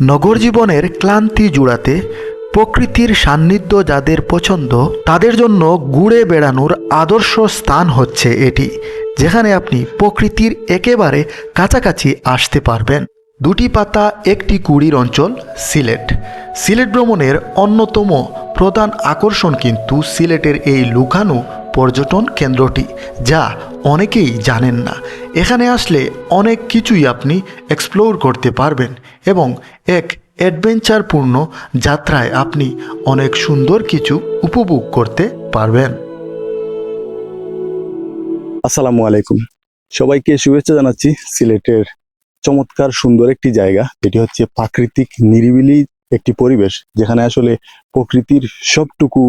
নগর জীবনের ক্লান্তি জুড়াতে প্রকৃতির সান্নিধ্য যাদের পছন্দ, তাদের জন্য ঘুরে বেড়ানোর আদর্শ স্থান হচ্ছে এটি, যেখানে আপনি প্রকৃতির একেবারে কাছাকাছি আসতে পারবেন। দুটি পাতা, একটি কুড়ির অঞ্চল, সিলেট। সিলেট ভ্রমণের অন্যতম প্রধান আকর্ষণ কিন্তু সিলেটের এই লুকানো পর্যটন কেন্দ্রটি, যা অনেকেই জানেন না। এখানে আসলে অনেক কিছুই আপনি এক্সপ্লোর করতে পারবেন এবং এক অ্যাডভেঞ্চারপূর্ণ যাত্রায় আপনি অনেক সুন্দর কিছু উপভোগ করতে পারবেন। আসসালামু আলাইকুম। সবাইকে শুভেচ্ছা জানাচ্ছি সিলেটের চমৎকার সুন্দর একটি জায়গা। যেটি হচ্ছে প্রাকৃতিক নিরিবিলি একটি পরিবেশ, যেখানে আসলে প্রকৃতির সবটুকু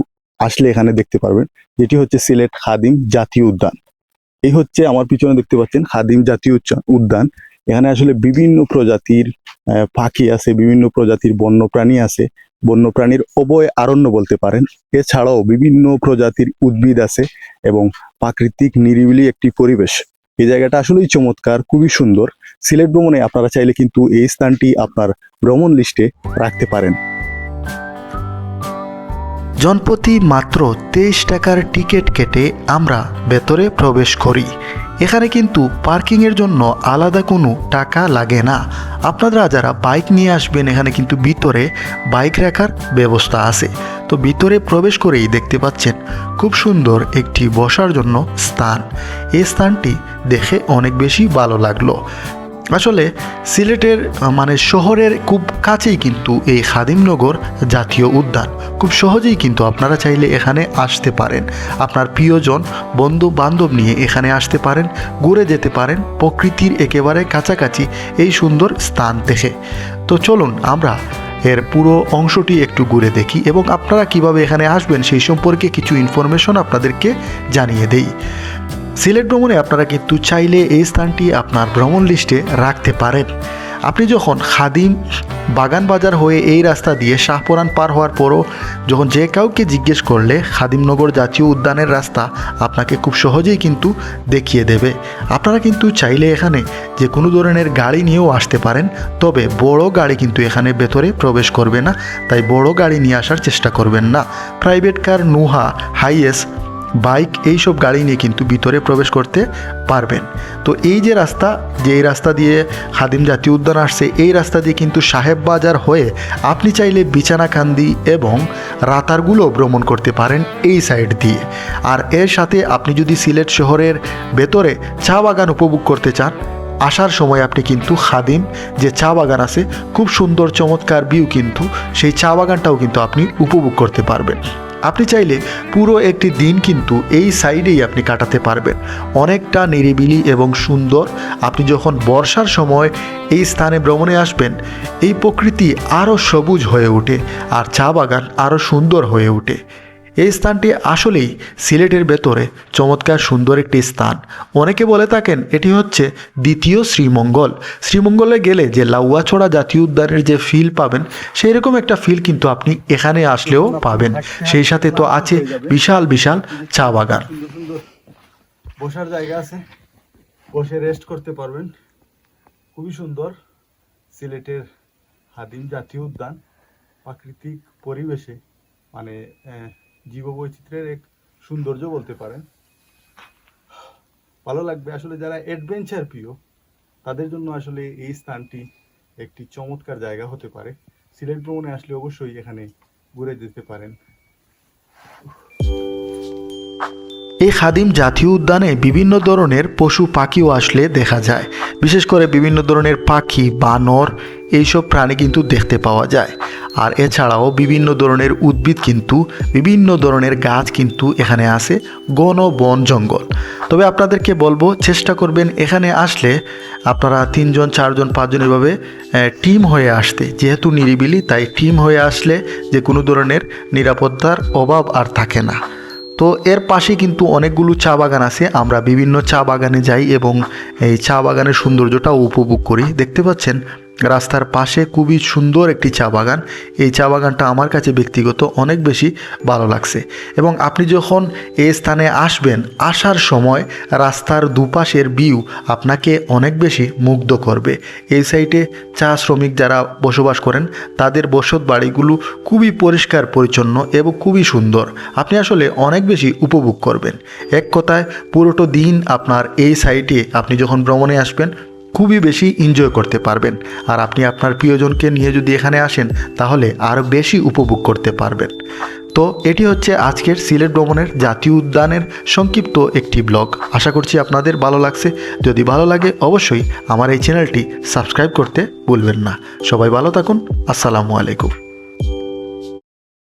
আসলে এখানে দেখতে পারবেন, যেটি হচ্ছে সিলেট খাদিম জাতীয় উদ্যান। এই হচ্ছে আমার পিছনে দেখতে পাচ্ছেন খাদিম জাতীয় উদ্যান। এখানে আসলে বিভিন্ন প্রজাতির পাখি আছে, বিভিন্ন প্রজাতির বন্যপ্রাণী আছে। বন্যপ্রাণীর অবয় আরণ্য বলতে পারেন। এছাড়াও বিভিন্ন প্রজাতির উদ্ভিদ আছে এবং প্রাকৃতিক নিরিবিলি একটি পরিবেশ। এই জায়গাটা আসলেই চমৎকার, খুবই সুন্দর। সিলেট ভ্রমণে আপনারা চাইলে কিন্তু এই স্থানটি আপনার ভ্রমণ লিস্টে রাখতে পারেন। জনপ্রতি মাত্র তেইশ টাকার টিকিট কেটে আমরা ভেতরে প্রবেশ করি। এখানে কিন্তু পার্কিংয়ের জন্য আলাদা কোনো টাকা লাগে না। আপনারা যারা বাইক নিয়ে আসবেন, এখানে কিন্তু ভিতরে বাইক রাখার ব্যবস্থা আছে। তো ভিতরে প্রবেশ করেই দেখতে পাচ্ছেন খুব সুন্দর একটি বসার জন্য স্থান। এই স্থানটি দেখে অনেক বেশি ভালো লাগল। আসলে সিলেটের মানে শহরের খুব কাছেই কিন্তু এই খাদিমনগর জাতীয় উদ্যান। খুব সহজেই কিন্তু আপনারা চাইলে এখানে আসতে পারেন। আপনার প্রিয়জন বন্ধু বান্ধব নিয়ে এখানে আসতে পারেন, ঘুরে যেতে পারেন। প্রকৃতির একেবারে কাছাকাছি এই সুন্দর স্থান থেকে তো চলুন আমরা এর পুরো অংশটি একটু ঘুরে দেখি এবং আপনারা কীভাবে এখানে আসবেন সেই সম্পর্কে কিছু ইনফরমেশন আপনাদেরকে জানিয়ে দেই। সিলেট ভ্রমণে আপনারা কিন্তু চাইলে এই স্থানটি আপনার ভ্রমণ লিস্টে রাখতে পারেন। আপনি যখন খাদিম বাগান বাজার হয়ে এই রাস্তা দিয়ে শাহপরান পার হওয়ার পরও যখন যে কাউকে জিজ্ঞেস করলে খাদিমনগর জাতীয় উদ্যানের রাস্তা আপনাকে খুব সহজেই কিন্তু দেখিয়ে দেবে। আপনারা কিন্তু চাইলে এখানে যে কোনো ধরনের গাড়ি নিয়েও আসতে পারেন, তবে বড় গাড়ি কিন্তু এখানে ভেতরে প্রবেশ করবে না, তাই বড় গাড়ি নিয়ে আসার চেষ্টা করবেন না। Private car Noah Hiace bike এইসব গাড়ি নিয়ে কিন্তু ভিতরে প্রবেশ করতে পারবেন। তো এই যে রাস্তা, যে এই রাস্তা দিয়ে খাদিম জাতীয় উদ্যান আসছে, এই রাস্তা দিয়ে কিন্তু সাহেব বাজার হয়ে আপনি চাইলে বিছানাকান্দি এবং রাতারগুলো ভ্রমণ করতে পারেন এই সাইড দিয়ে। আর এর সাথে আপনি যদি সিলেট শহরের ভেতরে চা বাগান উপভোগ করতে চান, আসার সময় আপনি কিন্তু খাদিম যে চা বাগান আছে, খুব সুন্দর চমৎকার ভিউ কিন্তু সেই চা বাগানটাও কিন্তু আপনি উপভোগ করতে পারবেন। আপনি চাইলে পুরো একটি দিন কিন্তু এই সাইডেই আপনি কাটাতে পারবেন। অনেকটা নিরিবিলি এবং সুন্দর। আপনি যখন বর্ষার সময় এই স্থানে ভ্রমণে আসবেন, এই প্রকৃতি আরও সবুজ হয়ে ওঠে আর চা বাগান আরও সুন্দর হয়ে ওঠে। এই স্থানটি আসলেই সিলেটের ভেতরে। চমৎকার সুন্দর একটি স্থান। অনেকে বলে থাকেন এটি হচ্ছে দ্বিতীয় শ্রীমঙ্গল। শ্রীমঙ্গলে গেলে যে লাউয়াছড়া জাতীয় উদ্যানের যে ফিল পাবেন সেই রকম একটা ফিল কিন্তু আপনি এখানে আসলেও পাবেন। সেই সাথে তো আছে বিশাল বিশাল চা বাগান। বসার জায়গা আছে। বসে রেস্ট করতে পারবেন। খুবই সুন্দর সিলেটের হাদিম জাতীয় উদ্যান। প্রাকৃতিক পরিবেশে মানে জীববৈচিত্র্যের এক সৌন্দর্য বলতে পারেন। ভালো লাগবে আসলে যারা অ্যাডভেঞ্চার প্রিয়, তাদের জন্য আসলে এই স্থানটি একটি চমৎকার জায়গা হতে পারে। সিলেট ভ্রমণে আসলে অবশ্যই এখানে ঘুরে যেতে পারেন। এই খাদিম জাতীয় উদ্যানে বিভিন্ন ধরনের পশু পাখিও আসলে দেখা যায়। বিশেষ করে বিভিন্ন ধরনের পাখি, বানর, এইসব প্রাণী কিন্তু দেখতে পাওয়া যায়। আর এছাড়াও বিভিন্ন ধরনের উদ্ভিদ কিন্তু, বিভিন্ন ধরনের গাছ কিন্তু এখানে আছে, ঘন বন জঙ্গল। তবে আপনাদেরকে বলব, চেষ্টা করবেন এখানে আসলে আপনারা তিনজন, চারজন, পাঁচজন এভাবে টিম হয়ে আসতে। যেহেতু নিরিবিলি, তাই টিম হয়ে আসলে যে কোনো ধরনের নিরাপত্তার অভাব আর থাকে না। তো এর পাশে কিন্তু অনেকগুলো চা বাগান আছে। আমরা বিভিন্ন চা বাগানে যাই এবং এই চা বাগানের সৌন্দর্যটাও উপভোগ করি। দেখতে পাচ্ছেন? রাস্তার পাশে খুবই সুন্দর একটি চা বাগান। এই চা বাগানটা আমার কাছে ব্যক্তিগত অনেক বেশি ভালো লাগছে। এবং আপনি যখন এই স্থানে আসবেন, আসার সময় রাস্তার দুপাশের ভিউ আপনাকে অনেক বেশি মুগ্ধ করবে। এই সাইডে চা শ্রমিক যারা বসবাস করেন, তাদের বসত বাড়িগুলো খুবই পরিষ্কার, পরিচ্ছন্ন এবং খুবই সুন্দর। আপনি আসলে অনেক বেশি উপভোগ করবেন। এক কথায়, পুরোটো দিন আপনার এই সাইটে আপনি যখন ভ্রমণে আসবেন খুবই বেশি এনজয় করতে পারবেন। আর আপনি আপনার প্রিয়জনকে নিয়ে যদি এখানে আসেন, তাহলে আরও বেশি উপভোগ করতে পারবেন। তো এটি হচ্ছে আজকের সিলেট ভ্রমণের জাতীয় উদ্যানের সংক্ষিপ্ত একটি ব্লগ। আশা করছি আপনাদের ভালো লাগছে। যদি ভালো লাগে, অবশ্যই আমার এই চ্যানেলটি সাবস্ক্রাইব করতে ভুলবেন না। সবাই ভালো থাকুন। আসসালামু আলাইকুম।